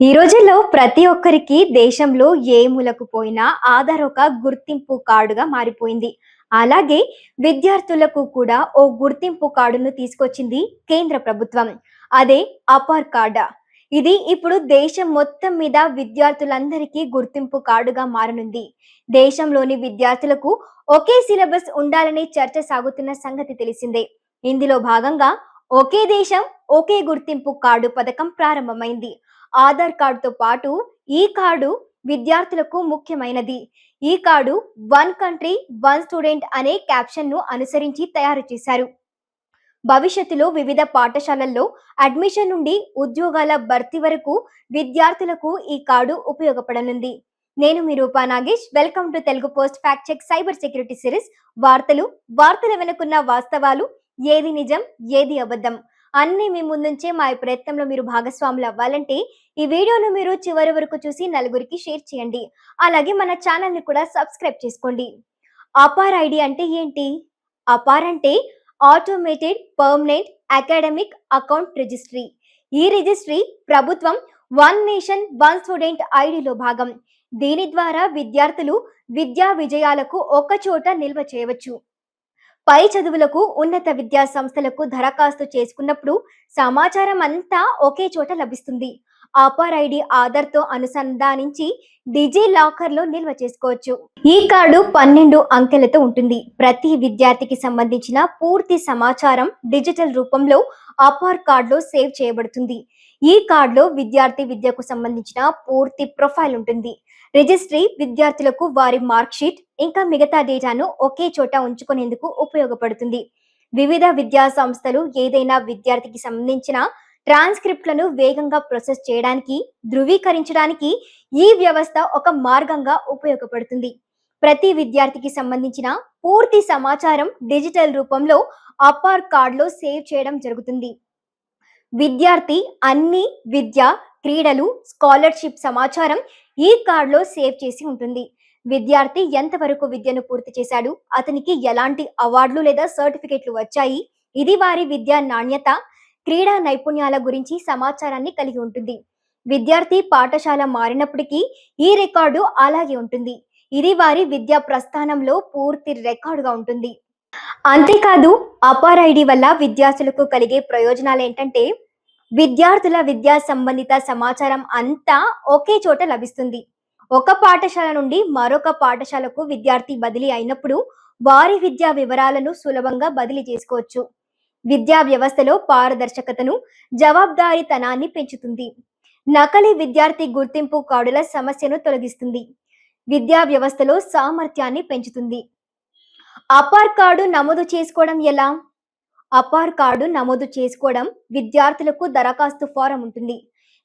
ఈ రోజుల్లో ప్రతి ఒక్కరికి దేశంలో ఏ మూలకు పోయినా ఆధార్ ఒక గుర్తింపు కార్డుగా మారిపోయింది. అలాగే విద్యార్థులకు కూడా ఓ గుర్తింపు కార్డును తీసుకొచ్చింది కేంద్ర ప్రభుత్వం. అదే అపార్ కార్డ్. ఇది ఇప్పుడు దేశం మొత్తం మీద విద్యార్థులందరికీ గుర్తింపు కార్డుగా మారనుంది. దేశంలోని విద్యార్థులకు ఒకే సిలబస్ ఉండాలనే చర్చ సాగుతున్న సంగతి తెలిసిందే. ఇందులో భాగంగా ఒకే దేశం ఒకే గుర్తింపు కార్డు పథకం ప్రారంభమైంది. ఆధార్ కార్డుతో పాటు ఈ కార్డు విద్యార్థులకు ముఖ్యమైనది. ఈ card one country one student అనే క్యాప్షన్ను అనుసరించి తయారు చేశారు. భవిష్యత్తులో వివిధ పాఠశాలల్లో అడ్మిషన్ నుండి ఉద్యోగాల భర్తీ వరకు విద్యార్థులకు ఈ కార్డు ఉపయోగపడనుంది. నేను మీ Roopa Nagesh. Welcome to Telugu post fact check cyber security series. వార్తలు వార్తల వెనుకున్న వాస్తవాలు ఏది నిజం ఏది అబద్ధం? అన్ని మీ ముందుంచే మా ఈ ప్రయత్నంలో మీరు భాగస్వాములు అవ్వాలంటే ఈ వీడియోను మీరు చివరి వరకు చూసి నలుగురికి షేర్ చేయండి. అలాగే మన ఛానల్ని కూడా సబ్స్క్రైబ్ చేసుకోండి. అపార్ ఐడి అంటే ఏంటి? అపార్ అంటే automated permanent academic account registry ఈ రిజిస్ట్రీ ప్రభుత్వం వన్ నేషన్ వన్ స్టూడెంట్ ఐడిలో భాగం. దీని ద్వారా విద్యార్థులు విద్యా విజయాలకు ఒక చోట నిల్వ చేయవచ్చు. పై చదువులకు ఉన్నత విద్యా సంస్థలకు దరఖాస్తు చేసుకున్నప్పుడు సమాచారం అంతా ఒకే చోట లభిస్తుంది. ఆపార్ ఐడి ఆధార్తో అనుసంధానించి డిజి లాకర్లో నిల్వ చేసుకోవచ్చు. ఈ కార్డు పన్నెండు అంకెలతో ఉంటుంది. ప్రతి విద్యార్థికి సంబంధించిన పూర్తి సమాచారం డిజిటల్ రూపంలో అపార్ కార్డులో సేవ్ చేయబడుతుంది. ఈ కార్డులో విద్యార్థి విద్యకు సంబంధించిన పూర్తి ప్రొఫైల్ ఉంటుంది. రిజిస్ట్రీ విద్యార్థులకు వారి మార్క్షీట్ ఇంకా మిగతా డేటాను ఒకే చోట ఉంచుకునేందుకు ఉపయోగపడుతుంది. వివిధ విద్యా సంస్థలు ఏదైనా విద్యార్థికి సంబంధించిన ట్రాన్స్క్రిప్ట్లను వేగంగా ప్రాసెస్ చేయడానికి ధృవీకరించడానికి ఈ వ్యవస్థ ఒక మార్గంగా ఉపయోగపడుతుంది. ప్రతి విద్యార్థికి సంబంధించిన పూర్తి సమాచారం డిజిటల్ రూపంలో అపార్ కార్డులో సేవ్ చేయడం జరుగుతుంది. విద్యార్థి అన్ని విద్య క్రీడలు స్కాలర్షిప్ సమాచారం ఈ కార్డులో సేవ్ చేసి ఉంటుంది. విద్యార్థి ఎంతవరకు విద్యను పూర్తి చేశాడు? అతనికి ఎలాంటి అవార్డులు లేదా సర్టిఫికెట్లు వచ్చాయి? ఇది వారి విద్యా నాణ్యత క్రీడా నైపుణ్యాల గురించి సమాచారాన్ని కలిగి ఉంటుంది. విద్యార్థి పాఠశాల మారినప్పటికీ ఈ రికార్డు అలాగే ఉంటుంది. ఇది వారి విద్యా ప్రస్థానంలో పూర్తి రికార్డుగా ఉంటుంది. అంతేకాదు అపార్ ఐడి వల్ల విద్యార్థులకు కలిగే ప్రయోజనాలు ఏంటంటే విద్యార్థుల విద్యా సంబంధిత సమాచారం అంతా ఒకే చోట లభిస్తుంది. ఒక పాఠశాల నుండి మరొక పాఠశాలకు విద్యార్థి బదిలీ అయినప్పుడు వారి విద్యా వివరాలను సులభంగా బదిలీ చేసుకోవచ్చు. విద్యా వ్యవస్థలో పారదర్శకతను జవాబుదారీతనాన్ని పెంచుతుంది. నకలి విద్యార్థి గుర్తింపు కార్డుల సమస్యను తొలగిస్తుంది. విద్యా వ్యవస్థలో సామర్థ్యాన్ని పెంచుతుంది. అపార్ కార్డు నమోదు చేసుకోవడం ఎలా? అపార్ కార్డు నమోదు చేసుకోవడం విద్యార్థులకు దరఖాస్తు ఫారం ఉంటుంది.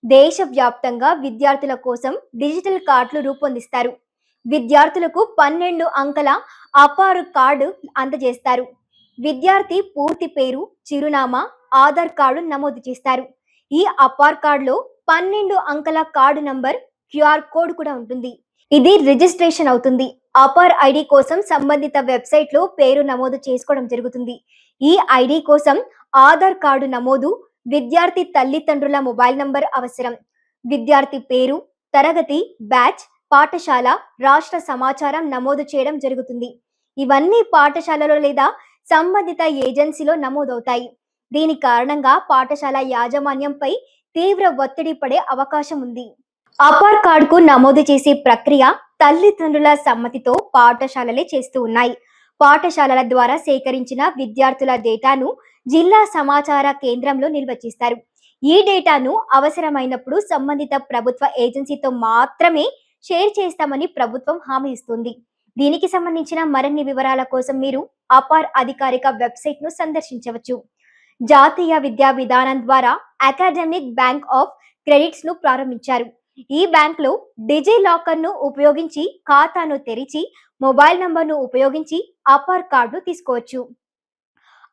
దేశవ్యాప్తంగా విద్యార్థుల కోసం డిజిటల్ కార్డులు రూపొందిస్తారు. విద్యార్థులకు పన్నెండు అంకెల అపార్ కార్డు అందజేస్తారు. విద్యార్థి పూర్తి పేరు చిరునామా ఆధార్ కార్డు నమోదు చేస్తారు. ఈ అపార్ కార్డులో పన్నెండు అంకెల కార్డు నంబర్ క్యూఆర్ కోడ్ కూడా ఉంటుంది. ఇది రిజిస్ట్రేషన్ అవుతుంది. అపార్ ఐడి కోసం సంబంధిత వెబ్సైట్లో పేరు నమోదు చేసుకోవడం జరుగుతుంది. ఈ ఐడి కోసం ఆధార్ కార్డు నమోదు విద్యార్థి తల్లిదండ్రుల మొబైల్ నంబర్ అవసరం. విద్యార్థి పేరు తరగతి బ్యాచ్ పాఠశాల రాష్ట్ర సమాచారం నమోదు చేయడం జరుగుతుంది. ఇవన్నీ పాఠశాలలో లేదా సంబంధిత ఏజెన్సీలో నమోదవుతాయి. దీని కారణంగా పాఠశాల యాజమాన్యంపై తీవ్ర ఒత్తిడి పడే అవకాశం ఉంది. అపార్ కార్డుకు నమోదు చేసే ప్రక్రియ తల్లిదండ్రుల సమ్మతితో పాఠశాలలే చేస్తూ ఉన్నాయి. పాఠశాలల ద్వారా సేకరించిన విద్యార్థుల డేటాను జిల్లా సమాచార కేంద్రంలో నిర్వచిస్తారు ఈ డేటాను అవసరమైనప్పుడు సంబంధిత ప్రభుత్వ ఏజెన్సీతో మాత్రమే షేర్ చేస్తామని ప్రభుత్వం హామీ ఇస్తుంది. దీనికి సంబంధించిన మరిన్ని వివరాల కోసం మీరు అపార్ అధికారిక వెబ్సైట్ను సందర్శించవచ్చు. జాతీయ విద్యా విధానం ద్వారా అకాడమిక్ బ్యాంక్ ఆఫ్ క్రెడిట్స్ను ప్రారంభించారు. ఈ బ్యాంకులో డిజి ఉపయోగించి ఖాతాను తెరిచి మొబైల్ నంబర్ను ఉపయోగించి అపార్ కార్డును తీసుకోవచ్చు.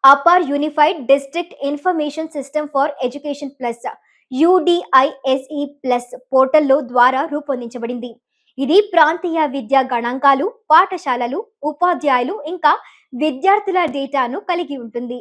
APAAR unified district information system for education plus UDISE plus పోర్టల్లో ద్వారా రూపొందించబడింది. ఇది ప్రాంతీయ విద్యా గణాంకాలు పాఠశాలలు ఉపాధ్యాయులు ఇంకా విద్యార్థుల డేటాను కలిగి ఉంటుంది.